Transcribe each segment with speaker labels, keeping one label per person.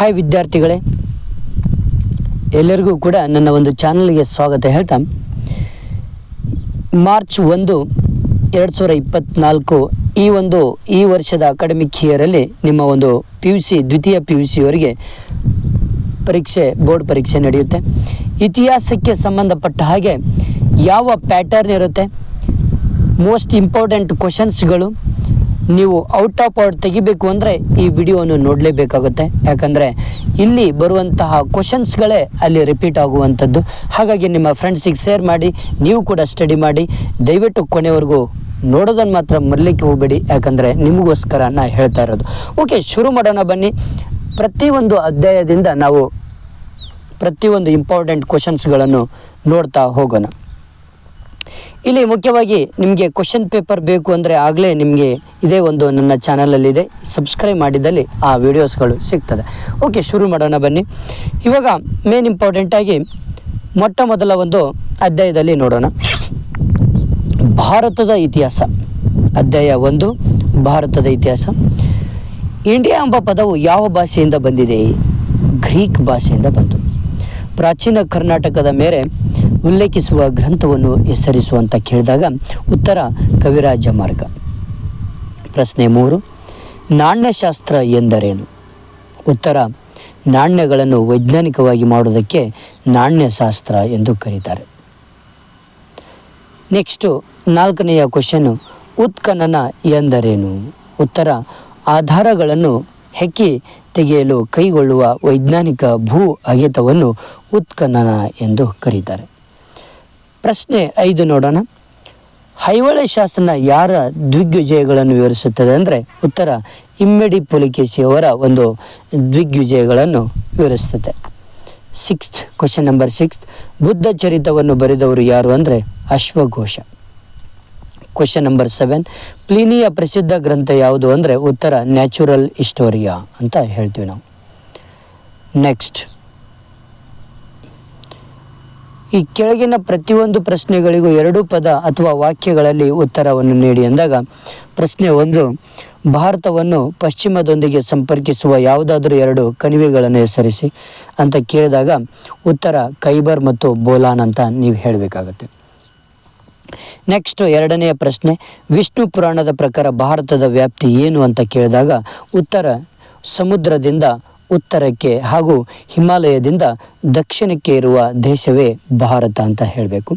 Speaker 1: Hi ವಿದ್ಯಾರ್ಥಿಗಳೇ, ಎಲ್ಲರಿಗೂ ಕೂಡ ನನ್ನ ಒಂದು ಚಾನಲ್ಗೆ ಸ್ವಾಗತ ಹೇಳ್ತಾ. ಮಾರ್ಚ್ ಒಂದು, ಎರಡು ಸಾವಿರ ಇಪ್ಪತ್ತ್ನಾಲ್ಕು ಈ ಒಂದು, ಈ ವರ್ಷದ ಅಕಾಡೆಮಿಕ್ ಇಯರಲ್ಲಿ ನಿಮ್ಮ ಒಂದು ಪಿ ಯು ಸಿ ದ್ವಿತೀಯ ಪಿ ಯು ಸಿಯವರಿಗೆ ಪರೀಕ್ಷೆ, ಬೋರ್ಡ್ ಪರೀಕ್ಷೆ ನಡೆಯುತ್ತೆ. ಇತಿಹಾಸಕ್ಕೆ ಸಂಬಂಧಪಟ್ಟ ಹಾಗೆ ಯಾವ ಪ್ಯಾಟರ್ನ್ ಇರುತ್ತೆ? ಮೋಸ್ಟ್ ಇಂಪಾರ್ಟೆಂಟ್ ಕ್ವಶನ್ಸ್ಗಳು ನೀವು ಔಟ್ ಆಫ್ ಔಟ್ ತೆಗಿಬೇಕು ಅಂದರೆ ಈ ವಿಡಿಯೋವನ್ನು ನೋಡಲೇಬೇಕಾಗುತ್ತೆ. ಯಾಕಂದರೆ ಇಲ್ಲಿ ಬರುವಂತಹ ಕ್ವಶನ್ಸ್ಗಳೇ ಅಲ್ಲಿ ರಿಪೀಟ್ ಆಗುವಂಥದ್ದು. ಹಾಗಾಗಿ ನಿಮ್ಮ ಫ್ರೆಂಡ್ಸಿಗೆ ಶೇರ್ ಮಾಡಿ, ನೀವು ಕೂಡ ಸ್ಟಡಿ ಮಾಡಿ. ದಯವಿಟ್ಟು ಕೊನೆವರೆಗೂ ನೋಡೋದನ್ನು ಮಾತ್ರ ಮರಲಿಕ್ಕೆ ಹೋಗಬೇಡಿ. ಯಾಕಂದರೆ ನಿಮಗೋಸ್ಕರ ನಾ ಹೇಳ್ತಾ ಇರೋದು. ಓಕೆ ಶುರು ಮಾಡೋಣ ಬನ್ನಿ. ಪ್ರತಿಯೊಂದು ಅಧ್ಯಾಯದಿಂದ ನಾವು ಪ್ರತಿಯೊಂದು ಇಂಪಾರ್ಟೆಂಟ್ ಕ್ವಶನ್ಸ್ಗಳನ್ನು ನೋಡ್ತಾ ಹೋಗೋಣ. ಇಲ್ಲಿ ಮುಖ್ಯವಾಗಿ ನಿಮಗೆ ಕ್ವಶನ್ ಪೇಪರ್ ಬೇಕು ಅಂದರೆ ಆಗಲೇ ನಿಮಗೆ ಇದೇ ಒಂದು ನನ್ನ ಚಾನಲಲ್ಲಿದೆ ಸಬ್ಸ್ಕ್ರೈಬ್ ಮಾಡಿದಲ್ಲಿ ಆ ವಿಡಿಯೋಸ್ಗಳು ಸಿಗ್ತದೆ. ಓಕೆ ಶುರು ಮಾಡೋಣ ಬನ್ನಿ. ಇವಾಗ ಮೇನ್ ಇಂಪಾರ್ಟೆಂಟಾಗಿ ಮೊಟ್ಟ ಮೊದಲ ಒಂದು ಅಧ್ಯಾಯದಲ್ಲಿ ನೋಡೋಣ. ಭಾರತದ ಇತಿಹಾಸ. ಅಧ್ಯಾಯ ಒಂದು, ಭಾರತದ ಇತಿಹಾಸ. ಇಂಡಿಯಾ ಎಂಬ ಪದವು ಯಾವ ಭಾಷೆಯಿಂದ ಬಂದಿದೆ? ಗ್ರೀಕ್ ಭಾಷೆಯಿಂದ ಬಂತು. ಪ್ರಾಚೀನ ಕರ್ನಾಟಕದ ಮೇರೆ ಉಲ್ಲೇಖಿಸುವ ಗ್ರಂಥವನ್ನು ಹೆಸರಿಸುವಂತ ಕೇಳಿದಾಗ ಉತ್ತರ ಕವಿರಾಜ ಮಾರ್ಗ. ಪ್ರಶ್ನೆ ಮೂರು, ನಾಣ್ಯಶಾಸ್ತ್ರ ಎಂದರೇನು? ಉತ್ತರ, ನಾಣ್ಯಗಳನ್ನು ವೈಜ್ಞಾನಿಕವಾಗಿ ಮಾಡುವುದಕ್ಕೆ ನಾಣ್ಯಶಾಸ್ತ್ರ ಎಂದು ಕರೀತಾರೆ. ನೆಕ್ಸ್ಟು, ನಾಲ್ಕನೆಯ ಕ್ವಶನ್ನು ಉತ್ಖನನ ಎಂದರೇನು? ಉತ್ತರ, ಆಧಾರಗಳನ್ನು ಹೆಕ್ಕಿ ತೆಗೆಯಲು ಕೈಗೊಳ್ಳುವ ವೈಜ್ಞಾನಿಕ ಭೂ ಅಗೆತವನ್ನು ಉತ್ಖನನ ಎಂದು ಕರೀತಾರೆ. ಪ್ರಶ್ನೆ ಐದು ನೋಡೋಣ. ಹೈವಳೆ ಶಾಸನ ಯಾರ ದಿಗ್ವಿಜಯಗಳನ್ನು ವಿವರಿಸುತ್ತದೆ ಅಂದರೆ ಉತ್ತರ ಇಮ್ಮಡಿ ಪುಲಿಕೇಶಿಯವರ ಒಂದು ದಿಗ್ವಿಜಯಗಳನ್ನು ವಿವರಿಸುತ್ತದೆ. Sixth question number six Buddha ಚರಿತವನ್ನು ಬರೆದವರು ಯಾರು ಅಂದರೆ ಅಶ್ವಘೋಷ. ಕ್ವಶನ್ ನಂಬರ್ ಸೆವೆನ್ ಪ್ಲೀನಿಯ ಪ್ರಸಿದ್ಧ ಗ್ರಂಥ ಯಾವುದು ಅಂದರೆ ಉತ್ತರ ನ್ಯಾಚುರಲ್ ಹಿಸ್ಟೋರಿಯಾ ಅಂತ ಹೇಳ್ತೀವಿ ನಾವು. ನೆಕ್ಸ್ಟ್ ಈ ಕೆಳಗಿನ ಪ್ರತಿಯೊಂದು ಪ್ರಶ್ನೆಗಳಿಗೂ ಎರಡು ಪದ ಅಥವಾ ವಾಕ್ಯಗಳಲ್ಲಿ ಉತ್ತರವನ್ನು ನೀಡಿ ಎಂದಾಗ ಪ್ರಶ್ನೆ ಒಂದು, ಭಾರತವನ್ನು ಪಶ್ಚಿಮದೊಂದಿಗೆ ಸಂಪರ್ಕಿಸುವ ಯಾವುದಾದರೂ ಎರಡು ಕಣಿವೆಗಳನ್ನು ಹೆಸರಿಸಿ ಅಂತ ಕೇಳಿದಾಗ ಉತ್ತರ ಕೈಬರ್ ಮತ್ತು ಬೋಲಾನ್ ಅಂತ ನೀವು ಹೇಳಬೇಕಾಗತ್ತೆ. ನೆಕ್ಸ್ಟ್ ಎರಡನೆಯ ಪ್ರಶ್ನೆ, ವಿಷ್ಣು ಪುರಾಣದ ಪ್ರಕಾರ ಭಾರತದ ವ್ಯಾಪ್ತಿ ಏನು ಅಂತ ಕೇಳಿದಾಗ ಉತ್ತರ ಸಮುದ್ರದಿಂದ ಉತ್ತರಕ್ಕೆ ಹಾಗೂ ಹಿಮಾಲಯದಿಂದ ದಕ್ಷಿಣಕ್ಕೆ ಇರುವ ದೇಶವೇ ಭಾರತ ಅಂತ ಹೇಳಬೇಕು.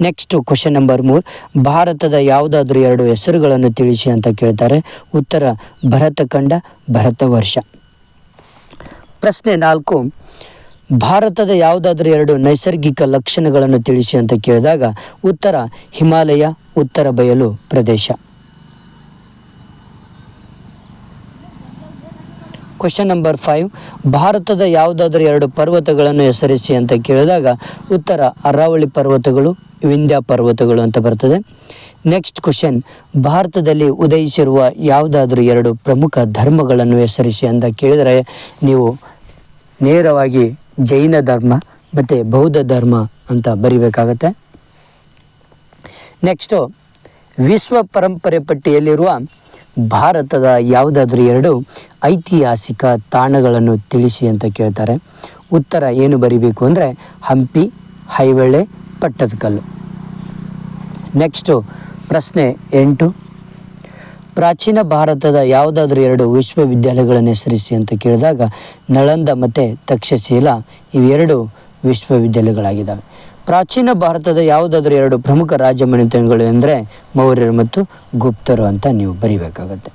Speaker 1: ನೆಕ್ಸ್ಟ್ ಕ್ವಶನ್ ನಂಬರ್ ಮೂರ್. ಭಾರತದ ಯಾವುದಾದ್ರೂ ಎರಡು ಹೆಸರುಗಳನ್ನು ತಿಳಿಸಿ ಅಂತ ಕೇಳ್ತಾರೆ. ಉತ್ತರ ಭರತಖಂಡ ಭರತವರ್ಷ ಪ್ರಶ್ನೆ ನಾಲ್ಕು. ಭಾರತದ ಯಾವುದಾದ್ರೂ ಎರಡು ನೈಸರ್ಗಿಕ ಲಕ್ಷಣಗಳನ್ನು ತಿಳಿಸಿ ಅಂತ ಕೇಳಿದಾಗ ಉತ್ತರ ಹಿಮಾಲಯ, ಉತ್ತರ ಬಯಲು ಪ್ರದೇಶ. ಕ್ವಶನ್ ನಂಬರ್ ಫೈವ್ ಭಾರತದ ಯಾವುದಾದ್ರೂ ಎರಡು ಪರ್ವತಗಳನ್ನು ಹೆಸರಿಸಿ ಅಂತ ಕೇಳಿದಾಗ ಉತ್ತರ ಅರಾವಳಿ ಪರ್ವತಗಳು, ವಿಂಧ್ಯ ಪರ್ವತಗಳು ಅಂತ ಬರ್ತದೆ. ನೆಕ್ಸ್ಟ್ ಕ್ವಶನ್ ಭಾರತದಲ್ಲಿ ಉದಯಿಸಿರುವ ಯಾವುದಾದ್ರೂ ಎರಡು ಪ್ರಮುಖ ಧರ್ಮಗಳನ್ನು ಹೆಸರಿಸಿ ಅಂತ ಕೇಳಿದರೆ ನೀವು ನೇರವಾಗಿ ಜೈನ ಧರ್ಮ ಮತ್ತು ಬೌದ್ಧ ಧರ್ಮ ಅಂತ ಬರಿಬೇಕಾಗತ್ತೆ. ನೆಕ್ಸ್ಟು ವಿಶ್ವ ಪರಂಪರೆ ಪಟ್ಟಿಯಲ್ಲಿರುವ ಭಾರತದ ಯಾವುದಾದ್ರೂ ಎರಡು ಐತಿಹಾಸಿಕ ತಾಣಗಳನ್ನು ತಿಳಿಸಿ ಅಂತ ಕೇಳ್ತಾರೆ. ಉತ್ತರ ಏನು ಬರಿಬೇಕು ಅಂದರೆ ಹಂಪಿ, ಹೈವಳ್ಳೆ ಪಟ್ಟದಕಲ್ಲು ನೆಕ್ಸ್ಟು ಪ್ರಶ್ನೆ ಎಂಟು. ಪ್ರಾಚೀನ ಭಾರತದ ಯಾವುದಾದ್ರೂ ಎರಡು ವಿಶ್ವವಿದ್ಯಾಲಯಗಳನ್ನು ಹೆಸರಿಸಿ ಅಂತ ಕೇಳಿದಾಗ ನಳಂದ ಮತ್ತು ತಕ್ಷಶೀಲ ಇವೆರಡು ವಿಶ್ವವಿದ್ಯಾಲಯಗಳಾಗಿದ್ದಾವೆ. ಪ್ರಾಚೀನ ಭಾರತದ ಯಾವುದಾದ್ರೂ ಎರಡು ಪ್ರಮುಖ ರಾಜಮನೆತನಗಳು ಎಂದರೆ ಮೌರ್ಯರು ಮತ್ತು ಗುಪ್ತರು ಅಂತ ನೀವು ಬರೀಬೇಕಾಗತ್ತೆ.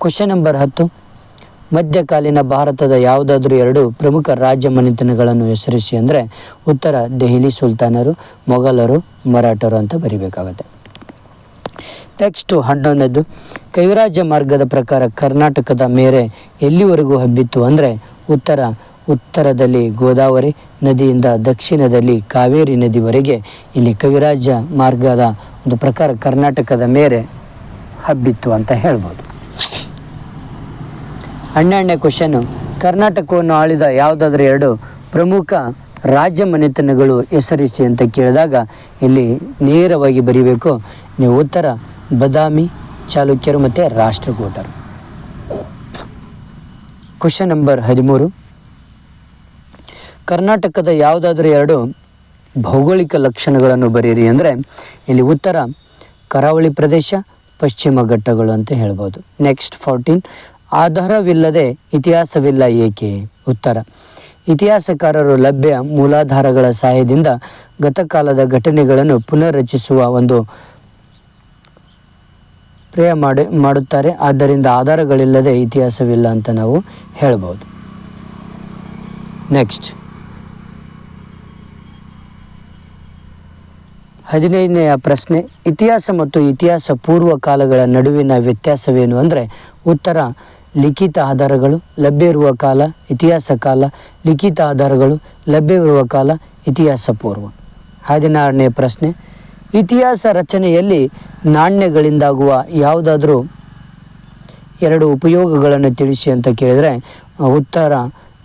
Speaker 1: ಕ್ವಶನ್ ನಂಬರ್ ಹತ್ತು. ಮಧ್ಯಕಾಲೀನ ಭಾರತದ ಯಾವುದಾದ್ರೂ ಎರಡು ಪ್ರಮುಖ ರಾಜ್ಯ ಮನೆತನಗಳನ್ನು ಹೆಸರಿಸಿ ಅಂದರೆ ಉತ್ತರ ದೆಹಲಿ ಸುಲ್ತಾನರು, ಮೊಘಲರು, ಮರಾಠರು ಅಂತ ಬರೀಬೇಕಾಗತ್ತೆ. ನೆಕ್ಸ್ಟು ಹನ್ನೊಂದದ್ದು ಕೈವರಾಜ್ಯ ಮಾರ್ಗದ ಪ್ರಕಾರ ಕರ್ನಾಟಕದ ಮೇರೆ ಎಲ್ಲಿವರೆಗೂ ಹಬ್ಬಿತ್ತು ಅಂದರೆ ಉತ್ತರ ಉತ್ತರದಲ್ಲಿ ಗೋದಾವರಿ ನದಿಯಿಂದ ದಕ್ಷಿಣದಲ್ಲಿ ಕಾವೇರಿ ನದಿವರೆಗೆ ಇಲ್ಲಿ ಕವಿರಾಜ ಮಾರ್ಗದ ಒಂದು ಪ್ರಕಾರ ಕರ್ನಾಟಕದ ಮೇರೆ ಹಬ್ಬಿತ್ತು ಅಂತ ಹೇಳ್ಬೋದು. ಹನ್ನೆರಡನೇ ಕ್ವಶನ್ನು ಕರ್ನಾಟಕವನ್ನು ಆಳಿದ ಯಾವುದಾದ್ರೂ ಎರಡು ಪ್ರಮುಖ ರಾಜ್ಯ ಮನೆತನಗಳು ಹೆಸರಿಸಿ ಅಂತ ಕೇಳಿದಾಗ ಇಲ್ಲಿ ನೇರವಾಗಿ ಬರೀಬೇಕು. ನೀವು ಉತ್ತರ, ಬದಾಮಿ, ಚಾಲುಕ್ಯರು ಮತ್ತು ರಾಷ್ಟ್ರಕೂಟರು. ಕ್ವಶನ್ ನಂಬರ್ ಹದಿಮೂರು. ಕರ್ನಾಟಕದ ಯಾವುದಾದ್ರೂ ಎರಡು ಭೌಗೋಳಿಕ ಲಕ್ಷಣಗಳನ್ನು ಬರೀರಿ ಅಂದರೆ ಇಲ್ಲಿ ಉತ್ತರ ಕರಾವಳಿ ಪ್ರದೇಶ, ಪಶ್ಚಿಮ ಘಟ್ಟಗಳು ಅಂತ ಹೇಳ್ಬೋದು. ನೆಕ್ಸ್ಟ್ ಫೋರ್ಟೀನ್ ಆಧಾರವಿಲ್ಲದೆ ಇತಿಹಾಸವಿಲ್ಲ ಏಕೆ? ಉತ್ತರ. ಇತಿಹಾಸಕಾರರು ಲಭ್ಯ ಮೂಲಾಧಾರಗಳ ಸಹಾಯದಿಂದ ಗತಕಾಲದ ಘಟನೆಗಳನ್ನು ಪುನರ್ರಚಿಸುವ ಒಂದು ಪ್ರಯ ಮಾಡಿ, ಮಾಡುತ್ತಾರೆ. ಆದ್ದರಿಂದ ಆಧಾರಗಳಿಲ್ಲದೆ ಇತಿಹಾಸವಿಲ್ಲ ಅಂತ ನಾವು ಹೇಳ್ಬೋದು. ನೆಕ್ಸ್ಟ್ ಹದಿನೈದನೆಯ ಪ್ರಶ್ನೆ, ಇತಿಹಾಸ ಮತ್ತು ಇತಿಹಾಸ ಪೂರ್ವ ಕಾಲಗಳ ನಡುವಿನ ವ್ಯತ್ಯಾಸವೇನು ಅಂದರೆ ಉತ್ತರ, ಲಿಖಿತ ಆಧಾರಗಳು, ಲಭ್ಯ ಕಾಲ, ಇತಿಹಾಸ ಕಾಲ, ಲಿಖಿತ ಆಧಾರಗಳು ಲಭ್ಯವಿರುವ ಕಾಲ ಇತಿಹಾಸ ಪೂರ್ವ ಹದಿನಾರನೇ ಪ್ರಶ್ನೆ, ಇತಿಹಾಸ ರಚನೆಯಲ್ಲಿ ನಾಣ್ಯಗಳಿಂದಾಗುವ ಯಾವುದಾದ್ರೂ ಎರಡು ಉಪಯೋಗಗಳನ್ನು ತಿಳಿಸಿ ಅಂತ ಕೇಳಿದರೆ, ಉತ್ತರ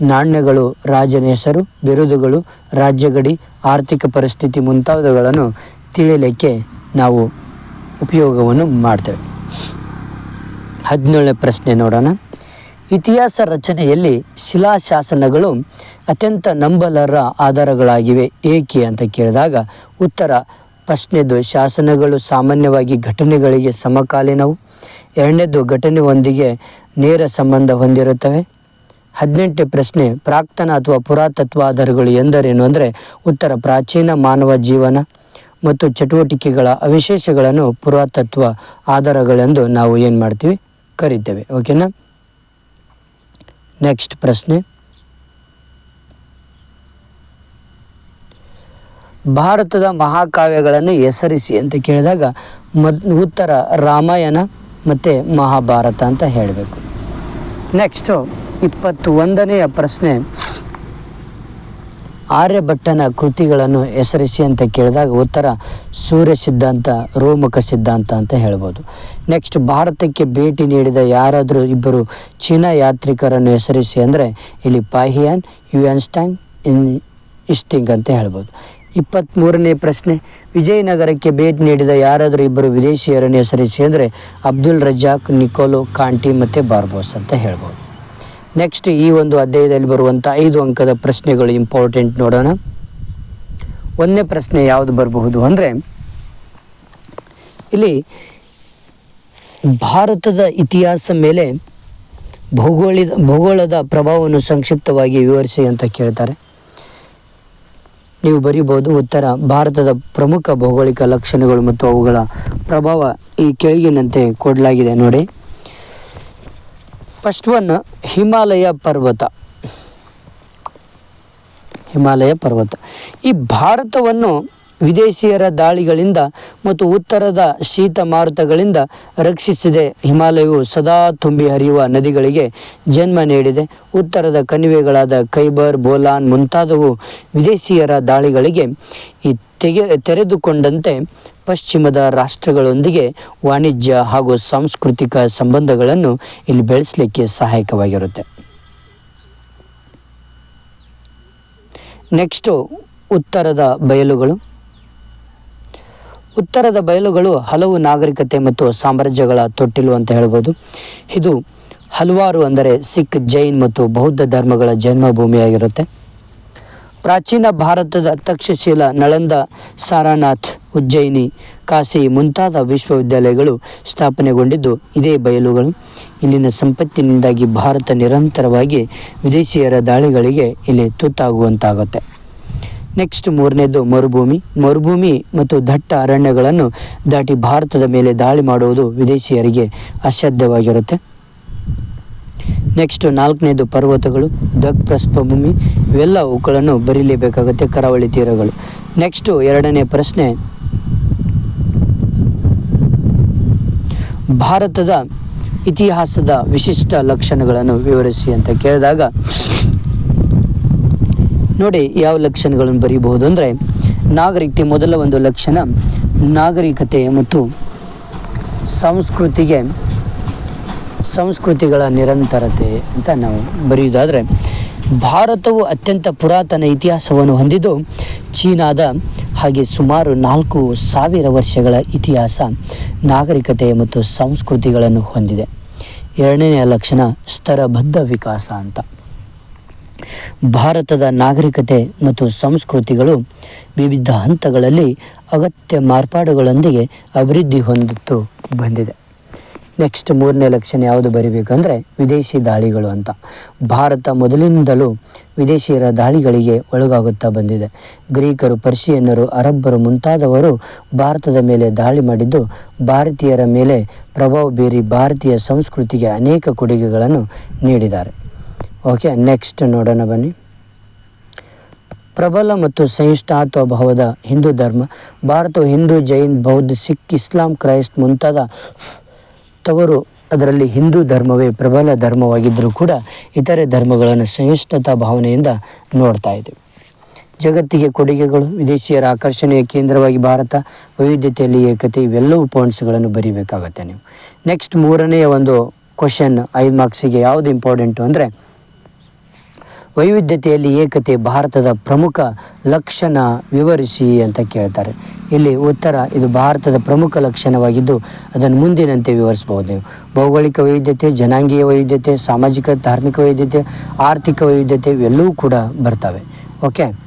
Speaker 1: ನಾಣ್ಯಗಳು, ರಾಜನ ಹೆಸರು, ಬಿರುದುಗಳು, ರಾಜ್ಯಗಡಿ, ಆರ್ಥಿಕ ಪರಿಸ್ಥಿತಿ ಮುಂತಾದವುಗಳನ್ನು ತಿಳಿಯಲಿಕ್ಕೆ ನಾವು ಉಪಯೋಗವನ್ನು ಮಾಡ್ತೇವೆ. ಹದಿನೇಳನೇ ಪ್ರಶ್ನೆ ನೋಡೋಣ. ಇತಿಹಾಸ ರಚನೆಯಲ್ಲಿ ಶಿಲಾಶಾಸನಗಳು ಅತ್ಯಂತ ನಂಬಲರ ಆಧಾರಗಳಾಗಿವೆ. ಏಕೆ ಅಂತ ಕೇಳಿದಾಗ, ಉತ್ತರ. ಪ್ರಶ್ನೆದು, ಶಾಸನಗಳು ಸಾಮಾನ್ಯವಾಗಿ ಘಟನೆಗಳಿಗೆ ಸಮಕಾಲೀನವು. ಎರಡನೇದು, ಘಟನೆಯೊಂದಿಗೆ ನೇರ ಸಂಬಂಧ ಹೊಂದಿರುತ್ತವೆ. ಹದಿನೆಂಟನೇ ಪ್ರಶ್ನೆ, ಪ್ರಾಕ್ತನ ಅಥವಾ ಪುರಾತತ್ವ ಆಧಾರಗಳು ಎಂದರೇನು? ಅಂದರೆ ಉತ್ತರ, ಪ್ರಾಚೀನ ಮಾನವ ಜೀವನ ಮತ್ತು ಚಟುವಟಿಕೆಗಳ ಅವಶೇಷಗಳನ್ನು ಪುರಾತತ್ವ ಆಧಾರಗಳೆಂದು ನಾವು ಏನು ಮಾಡ್ತೀವಿ? ಕರಿತೇವೆ. ಓಕೆನಾ ನೆಕ್ಸ್ಟ್ ಪ್ರಶ್ನೆ. ಭಾರತದ ಮಹಾಕಾವ್ಯಗಳನ್ನು ಹೆಸರಿಸಿ ಅಂತ ಕೇಳಿದಾಗ ಮದ್, ಉತ್ತರ ರಾಮಾಯಣ ಮತ್ತು ಮಹಾಭಾರತ ಅಂತ ಹೇಳಬೇಕು. ನೆಕ್ಸ್ಟು ಇಪ್ಪತ್ತು ಒಂದನೆಯ ಪ್ರಶ್ನೆ. ಆರ್ಯಭಟ್ಟನ ಕೃತಿಗಳನ್ನು ಹೆಸರಿಸಿ ಅಂತ ಕೇಳಿದಾಗ ಉತ್ತರ ಸೂರ್ಯ ಸಿದ್ಧಾಂತ, ರೋಮಕ ಸಿದ್ಧಾಂತ ಅಂತ ಹೇಳ್ಬೋದು. ನೆಕ್ಸ್ಟ್ ಭಾರತಕ್ಕೆ ಭೇಟಿ ನೀಡಿದ ಯಾರಾದರೂ ಇಬ್ಬರು ಚೀನಾ ಯಾತ್ರಿಕರನ್ನು ಹೆಸರಿಸಿ ಅಂದರೆ ಇಲ್ಲಿ ಪಾಹಿಯಾನ್ ಯುಎನ್ಸ್ಟಾಂಗ್ ಇನ್ ಇಸ್ಟಿಂಗ್ ಅಂತ ಹೇಳ್ಬೋದು. ಇಪ್ಪತ್ತ್ಮೂರನೇ ಪ್ರಶ್ನೆ, ವಿಜಯನಗರಕ್ಕೆ ಭೇಟಿ ನೀಡಿದ ಯಾರಾದರೂ ಇಬ್ಬರು ವಿದೇಶಿಯರನ್ನು ಹೆಸರಿಸಿ ಅಂದರೆ ಅಬ್ದುಲ್ ರಜಾಕ್, ನಿಕೋಲೋ ಕಾಂಟಿ ಮತ್ತು ಬಾರ್ಬೋಸ್ ಅಂತ ಹೇಳ್ಬೋದು. ನೆಕ್ಸ್ಟ್ ಈ ಒಂದು ಅಧ್ಯಾಯದಲ್ಲಿ ಬರುವಂಥ ಐದು ಅಂಕದ ಪ್ರಶ್ನೆಗಳು ಇಂಪಾರ್ಟೆಂಟ್ ನೋಡೋಣ. ಒಂದನೇ ಪ್ರಶ್ನೆ ಯಾವುದು ಬರಬಹುದು ಅಂದರೆ, ಇಲ್ಲಿ ಭಾರತದ ಇತಿಹಾಸ ಮೇಲೆ ಭೌಗೋಳಿಕ ಭೂಗೋಳದ ಪ್ರಭಾವವನ್ನು ಸಂಕ್ಷಿಪ್ತವಾಗಿ ವಿವರಿಸಿ ಅಂತ ಕೇಳ್ತಾರೆ. ನೀವು ಬರೀಬಹುದು ಉತ್ತರ, ಭಾರತದ ಪ್ರಮುಖ ಭೌಗೋಳಿಕ ಲಕ್ಷಣಗಳು ಮತ್ತು ಅವುಗಳ ಪ್ರಭಾವ ಈ ಕೆಳಗಿನಂತೆ ಕೊಡಲಾಗಿದೆ ನೋಡಿ. ಫಸ್ಟ್ ಒನ್ ಹಿಮಾಲಯ ಪರ್ವತ ಹಿಮಾಲಯ ಪರ್ವತ ಈ ಭಾರತವನ್ನು ವಿದೇಶಿಯರ ದಾಳಿಗಳಿಂದ ಮತ್ತು ಉತ್ತರದ ಶೀತ ಮಾರುತಗಳಿಂದ ರಕ್ಷಿಸಿದೆ. ಹಿಮಾಲಯವು ಸದಾ ತುಂಬಿ ಹರಿಯುವ ನದಿಗಳಿಗೆ ಜನ್ಮ ನೀಡಿದೆ. ಉತ್ತರದ ಕಣಿವೆಗಳಾದ ಖೈಬರ್, ಬೋಲಾನ್ ಮುಂತಾದವು ವಿದೇಶಿಯರ ದಾಳಿಗಳಿಗೆ ಈ ತೆಗೆ, ತೆರೆದುಕೊಂಡಂತೆ ಪಶ್ಚಿಮದ ರಾಷ್ಟ್ರಗಳೊಂದಿಗೆ ವಾಣಿಜ್ಯ ಹಾಗೂ ಸಾಂಸ್ಕೃತಿಕ ಸಂಬಂಧಗಳನ್ನು ಇಲ್ಲಿ ಬೆಳೆಸಲಿಕ್ಕೆ ಸಹಾಯಕವಾಗಿರುತ್ತೆ. ನೆಕ್ಸ್ಟು ಉತ್ತರದ ಬಯಲುಗಳು. ಉತ್ತರದ ಬಯಲುಗಳು ಹಲವು ನಾಗರಿಕತೆ ಮತ್ತು ಸಾಮ್ರಾಜ್ಯಗಳ ತೊಟ್ಟಿಲು ಅಂತ ಹೇಳ್ಬೋದು. ಇದು ಹಲವಾರು ಅಂದರೆ ಸಿಖ್, ಜೈನ್ ಮತ್ತು ಬೌದ್ಧ ಧರ್ಮಗಳ ಜನ್ಮಭೂಮಿಯಾಗಿರುತ್ತೆ. ಪ್ರಾಚೀನ ಭಾರತದ ತಕ್ಷಶೀಲ ನಳಂದ ಸಾರಾನಾಥ್ ಉಜ್ಜಯಿನಿ ಕಾಶಿ ಮುಂತಾದ ವಿಶ್ವವಿದ್ಯಾಲಯಗಳು ಸ್ಥಾಪನೆಗೊಂಡಿದ್ದು ಇದೇ ಬಯಲುಗಳು. ಇಲ್ಲಿನ ಸಂಪತ್ತಿನಿಂದಾಗಿ ಭಾರತ ನಿರಂತರವಾಗಿ ವಿದೇಶಿಯರ ದಾಳಿಗಳಿಗೆ ಇಲ್ಲಿ ತುತ್ತಾಗುವಂತಾಗುತ್ತೆ. ನೆಕ್ಸ್ಟ್ ಮೂರನೇದು ಮರುಭೂಮಿ. ಮರುಭೂಮಿ ಮತ್ತು ದಟ್ಟ ಅರಣ್ಯಗಳನ್ನು ದಾಟಿ ಭಾರತದ ಮೇಲೆ ದಾಳಿ ಮಾಡುವುದು ವಿದೇಶಿಯರಿಗೆ ಅಸಾಧ್ಯವಾಗಿರುತ್ತೆ. ನೆಕ್ಸ್ಟ್ ನಾಲ್ಕನೇದು ಪರ್ವತಗಳು. ದಕ್ ಪ್ರಸ್ಥಭೂಮಿ ಇವೆಲ್ಲ ಅವುಗಳನ್ನು ಬರೀಲೇಬೇಕಾಗುತ್ತೆ ಕರಾವಳಿ ತೀರಗಳು. ನೆಕ್ಸ್ಟು ಎರಡನೇ ಪ್ರಶ್ನೆ ಭಾರತದ ಇತಿಹಾಸದ ವಿಶಿಷ್ಟ ಲಕ್ಷಣಗಳನ್ನು ವಿವರಿಸಿ ಅಂತ ಕೇಳಿದಾಗ, ನೋಡಿ ಯಾವ ಲಕ್ಷಣಗಳನ್ನು ಬರೀಬಹುದು ಅಂದರೆ, ನಾಗರಿಕತೆ ಮೊದಲ ಒಂದು ಲಕ್ಷಣ ನಾಗರಿಕತೆ ಮತ್ತು ಸಂಸ್ಕೃತಿಗೆ, ಸಂಸ್ಕೃತಿಗಳ ನಿರಂತರತೆ ಅಂತ ನಾವು ಬರೆಯುವುದಾದರೆ, ಭಾರತವು ಅತ್ಯಂತ ಪುರಾತನ ಇತಿಹಾಸವನ್ನು ಹೊಂದಿದ್ದು ಚೀನಾದ ಹಾಗೆ ಸುಮಾರು ನಾಲ್ಕು ಸಾವಿರ ವರ್ಷಗಳ ಇತಿಹಾಸ, ನಾಗರಿಕತೆ ಮತ್ತು ಸಂಸ್ಕೃತಿಗಳನ್ನು ಹೊಂದಿದೆ. ಎರಡನೆಯ ಲಕ್ಷಣ ಸ್ತರಬದ್ಧ ವಿಕಾಸ ಅಂತ. ಭಾರತದ ನಾಗರಿಕತೆ ಮತ್ತು ಸಂಸ್ಕೃತಿಗಳು ವಿವಿಧ ಹಂತಗಳಲ್ಲಿ ಅಗತ್ಯ ಮಾರ್ಪಾಡುಗಳೊಂದಿಗೆ ಅಭಿವೃದ್ಧಿ ಹೊಂದುತ್ತು ಬಂದಿದೆ. ನೆಕ್ಸ್ಟ್ ಮೂರನೇ ಲಕ್ಷಣ ಯಾವುದು ಬರಿಬೇಕಂದ್ರೆ ವಿದೇಶಿ ದಾಳಿಗಳು ಅಂತ. ಭಾರತ ಮೊದಲಿನಿಂದಲೂ ವಿದೇಶಿಯರ ದಾಳಿಗಳಿಗೆ ಒಳಗಾಗುತ್ತಾ ಬಂದಿದೆ. ಗ್ರೀಕರು, ಪರ್ಷಿಯನ್ನರು, ಅರಬ್ಬರು ಮುಂತಾದವರು ಭಾರತದ ಮೇಲೆ ದಾಳಿ ಮಾಡಿದ್ದು ಭಾರತೀಯರ ಮೇಲೆ ಪ್ರಭಾವ ಬೀರಿ ಭಾರತೀಯ ಸಂಸ್ಕೃತಿಗೆ ಅನೇಕ ಕೊಡುಗೆಗಳನ್ನು ನೀಡಿದ್ದಾರೆ. ಓಕೆ ನೆಕ್ಸ್ಟ್ ನೋಡೋಣ ಬನ್ನಿ. ಪ್ರಬಲ ಮತ್ತು ಸಂಯುಷ್ಟಾತ್ವಭಾವದ ಹಿಂದೂ ಧರ್ಮ. ಭಾರತವು ಹಿಂದೂ, ಜೈನ್, ಬೌದ್ಧ, ಸಿಖ್, ಇಸ್ಲಾಂ ಕ್ರೈಸ್ಟ್ ಮುಂತಾದ ತವರು ಅದರಲ್ಲಿ ಹಿಂದೂ ಧರ್ಮವೇ ಪ್ರಬಲ ಧರ್ಮವಾಗಿದ್ದರೂ ಕೂಡ ಇತರೆ ಧರ್ಮಗಳನ್ನು ಸಹಿಷ್ಣುತಾ ಭಾವನೆಯಿಂದ ನೋಡ್ತಾ ಇದ್ದೀವಿ ಜಗತ್ತಿಗೆ ಕೊಡುಗೆಗಳು, ವಿದೇಶಿಯರ ಆಕರ್ಷಣೆಯ ಕೇಂದ್ರವಾಗಿ ಭಾರತ, ವೈವಿಧ್ಯತೆಯಲ್ಲಿ ಏಕತೆ, ಇವೆಲ್ಲವೂ ಪಾಯಿಂಟ್ಸ್ಗಳನ್ನು ಬರೀಬೇಕಾಗತ್ತೆ ನೀವು. ನೆಕ್ಸ್ಟ್ ಮೂರನೆಯ ಒಂದು ಕ್ವಶನ್ ಐದು ಮಾರ್ಕ್ಸಿಗೆ ಯಾವುದು ಇಂಪಾರ್ಟೆಂಟು ಅಂದರೆ ವೈವಿಧ್ಯತೆಯಲ್ಲಿ ಏಕತೆ ಭಾರತದ ಪ್ರಮುಖ ಲಕ್ಷಣ ವಿವರಿಸಿ ಅಂತ ಕೇಳ್ತಾರೆ. ಇಲ್ಲಿ ಉತ್ತರ, ಇದು ಭಾರತದ ಪ್ರಮುಖ ಲಕ್ಷಣವಾಗಿದ್ದು ಅದನ್ನು ಮುಂದಿನಂತೆ ವಿವರಿಸಬಹುದು ನೀವು. ಭೌಗೋಳಿಕ ವೈವಿಧ್ಯತೆ, ಜನಾಂಗೀಯ ವೈವಿಧ್ಯತೆ, ಸಾಮಾಜಿಕ, ಧಾರ್ಮಿಕ ವೈವಿಧ್ಯತೆ, ಆರ್ಥಿಕ ವೈವಿಧ್ಯತೆ ಇವೆಲ್ಲವೂ ಕೂಡ ಬರ್ತವೆ. ಓಕೆ?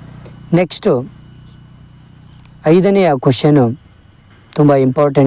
Speaker 1: ನೆಕ್ಸ್ಟು ಐದನೆಯ ಕ್ವಶನು ತುಂಬ ಇಂಪಾರ್ಟೆಂಟ್